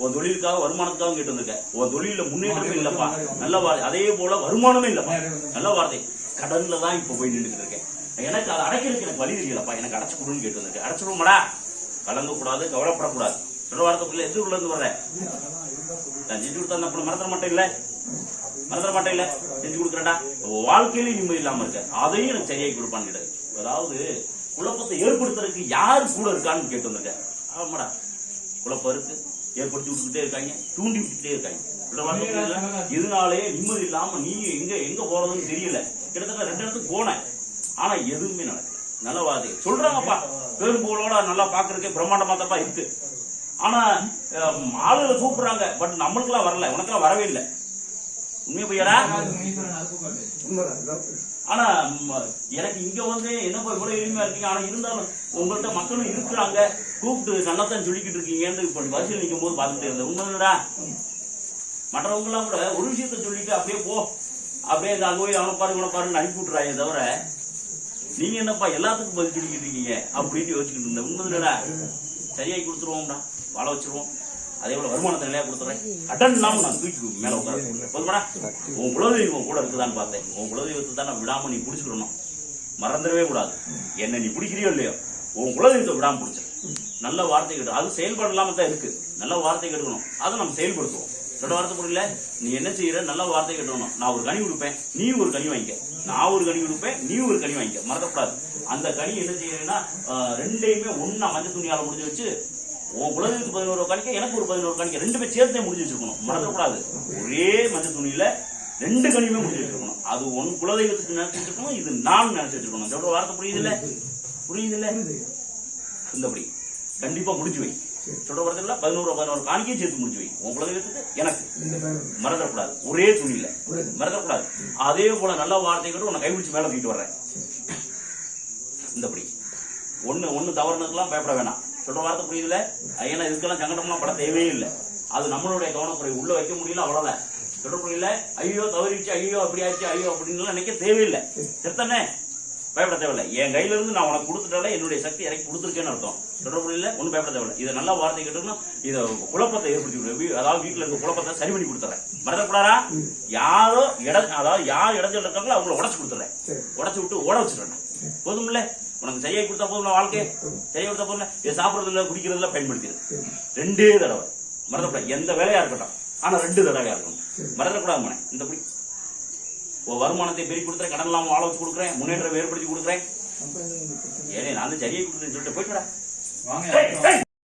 உன் தொழிலுக்காக வருமானத்துக்காக கேட்டு வந்திருக்க உன் தொழில முன்னேற்றமே இல்லப்பா. நல்ல வார்த்தை. அதே போல வருமானமே இல்லப்பா. நல்ல வார்த்தை. கடன்ல தான் இப்ப போய் நின்றுட்டு இருக்கேன். எனக்கு அதை அடைக்கிறதுக்கு எனக்கு வழி தெரியலப்பா. எனக்கு அடைச்சு கொடுன்னு கேட்டு வந்திருக்கேன். அடைச்சிடுவோமாடா கலங்க கூடாது கவலைப்படக்கூடாது. சொல்ல வார்த்தைக்குள்ள எந்த ஊர்ல இருந்து வர்றேன் நான் செஞ்சு கொடுத்தா அந்த மறந்துட மாட்டேன் இல்ல? மறந்துட மாட்டேன் இல்ல? செஞ்சு கொடுக்குறேன்டா. வாழ்க்கையில நிம்மதி இல்லாம இருக்க. அதையும் எனக்கு சரியாகி கொடுப்பான்னு கிடையாது அதாவது குழப்பத்தை ஏற்படுத்துறதுக்கு யார் கூட இருக்கான்னு கேட்டு வந்திருக்கேன். ஆமாடா. குழப்பருக்கு ஏற்படுத்தி விட்டுக்கிட்டே இருக்காங்க தூண்டி விட்டுக்கிட்டே இருக்காங்க. இதனாலே நிம்மதி இல்லாம நீ எங்க எங்க போறதுன்னு தெரியல. கிட்டத்தட்ட ரெண்டு இடத்துக்கு போனேன். ஆனா எதுவுமே நடக்கல. நல்ல வார்த்தை. சொல்றாங்கப்பா. பெரும்புகளோட நல்லா பாக்குறதுக்கே பிரம்மாண்டமா தப்பா இருக்கு. ஆனா ஆளுகளை கூப்பிடுறாங்க. பட் நம்மளுக்கெல்லாம் வரல. உனக்கெல்லாம் வரவே இல்லை. உண்மை பையடா ஆனா எனக்கு இங்க வந்து என்னப்பா இவ்வளவு எளிமையா இருக்கீங்க? ஆனா இருந்தாலும் உங்கள்ட்ட மக்களும் இருக்கிறாங்க. கூப்பிட்டு சன்னத்தான் சொல்லிக்கிட்டு இருக்கீங்கன்னு இப்ப வரிசையில் நிற்கும் போது பார்த்துட்டு இருந்தேன். உண்மைடா மற்றவங்க எல்லாம் கூட ஒரு விஷயத்த சொல்லிட்டு அப்படியே போ. அப்படியே இந்த அங்க போய் அவனை பாரு இவனை பாருன்னு அனுப்பி விட்டுறாயே தவிர நீங்க என்னப்பா எல்லாத்துக்கும் பதில் சொல்லிக்கிட்டு இருக்கீங்க? அப்படின்னு யோசிச்சுட்டு இருந்தேன். உண்மைடா சரியாகி கொடுத்துருவோம்டா. வாழ வச்சிருவோம். அதே போல வருமானத்தை நிலையா கொடுத்துறேன். கடன் இல்லாம நான் தூக்கி மேல உட்கார போதுமாடா. உன் குலதெய்வம் கூட இருக்குதான்னு பார்த்தேன். உன் குலதெய்வத்தை தான் நான் விடாம நீ பிடிச்சிக்கணும்? மறந்துடவே கூடாது. என்ன நீ பிடிக்கிறியோ இல்லையோ உன் குலதெய்வத்தை விடாம பிடிச்ச நல்ல வார்த்தை கேட்டு அது செயல்பாடு இல்லாம தான் இருக்கு. நல்ல வார்த்தை கேட்டுக்கணும். அதை நம்ம செயல்படுத்துவோம். சொல்ல வார்த்தை புரியல? நீ என்ன செய்யற? நல்ல வார்த்தை கேட்டுக்கணும். நான் ஒரு கனி கொடுப்பேன் நீ ஒரு கனி வாங்கிக்க. நான் ஒரு கனி கொடுப்பேன் நீ ஒரு கனி வாங்கிக்க. மறக்கக்கூடாது. அந்த கனி என்ன செய்யறேன்னா ரெண்டையுமே ஒண்ணா மஞ்சள் துணியால முடிஞ்சு வச்சு உன் குலதெய்வத்துக்கு பதினோரு காணிக்க எனக்கு ஒரு பதினோரு காணிக்க. ரெண்டு பேர் சேர்த்தே முடிஞ்சு வச்சிருக்கணும். மறந்துடக்கூடாது ஒரே மஞ்சள் துணியில ரெண்டு கனியுமே முடிஞ்சு வச்சிருக்கணும். அது உன் குலதெய்வத்துக்கு நினைச்சு வச்சிருக்கணும் இது நான் நினைச்சு வச்சிருக்கணும். சொல்ற வார்த்தை புரியுது இல்ல புரியுது இல்ல இந்தபடி. கண்டிப்பா முடிஞ்சு வை. சொல்ற வார்த்தை பதினோரு பதினோரு காணிக்கையும் சேர்த்து முடிஞ்சு வை. உன் குலதெய்வத்துக்கு எனக்கு. மறந்துடக்கூடாது ஒரே துணியில. மறந்துடக்கூடாது அதே போல நல்ல வார்த்தைகள் உன்னை கைபிடிச்சு மேல தூக்கிட்டு வர்றேன். இந்தபடி. ஒண்ணு ஒண்ணு தவறுனதுக்கெல்லாம் பயப்பட வேணாம். சொல்ற வார்த்தை புரியுதுல? ஏன்னா இதுக்கெல்லாம் சங்கடம்லாம் பட தேவையே இல்லை. அது நம்மளுடைய கவனக்குறை. உள்ள வைக்க முடியல அவ்வளவுதான். சொல்ற புரியல ஐயோ தவறிச்சு ஐயோ அப்படி ஆச்சு ஐயோ அப்படின்னு நினைக்க தேவையில்லை சரித்தானே பயப்பட தேவையில்லை. என் கையில இருந்து நான் உனக்கு கொடுத்துட்டாலே என்னுடைய சக்தி இறக்கி கொடுத்துருக்கேன்னு அர்த்தம். சொல்ற புரியல ஒன்றும் பயப்பட தேவையில்லை. இதை நல்ல வார்த்தை கேட்டுக்கணும் இதை குழப்பத்தை ஏற்படுத்தி அதாவது வீட்டுல இருக்க குழப்பத்தை சரி பண்ணி கொடுத்துறேன். மறந்துக்கூடாரா யாரோ இட அதாவது யார் இடத்துல இருக்காங்களோ அவங்கள உடச்சு கொடுத்துறேன். உடச்சு விட்டு ஓட வச்சிடறேன் போதும்ல உனக்கு சரியா கொடுத்தா போதும் வாழ்க்கை? சரியா கொடுத்தா போதும் இதை சாப்பிடுறதுல குடிக்கிறதுல பயன்படுத்திடு ரெண்டே தடவை. மறந்துக்கூடாது எந்த வேலையா இருக்கட்டும். ஆனா ரெண்டு தடவையா இருக்கணும். மறந்துக்கூடாது மனே இந்த படி உன் வருமானத்தை பெருக்கி கொடுத்துறேன். கடன் இல்லாம வாழ வச்சு கொடுக்குறேன். முன்னேற்றம் ஏற்படுத்தி கொடுக்குறேன். ஏனே நான் தான் சரியா கொடுக்குறேன்னு சொல்லிட்டு போயிட்டு வாங்க.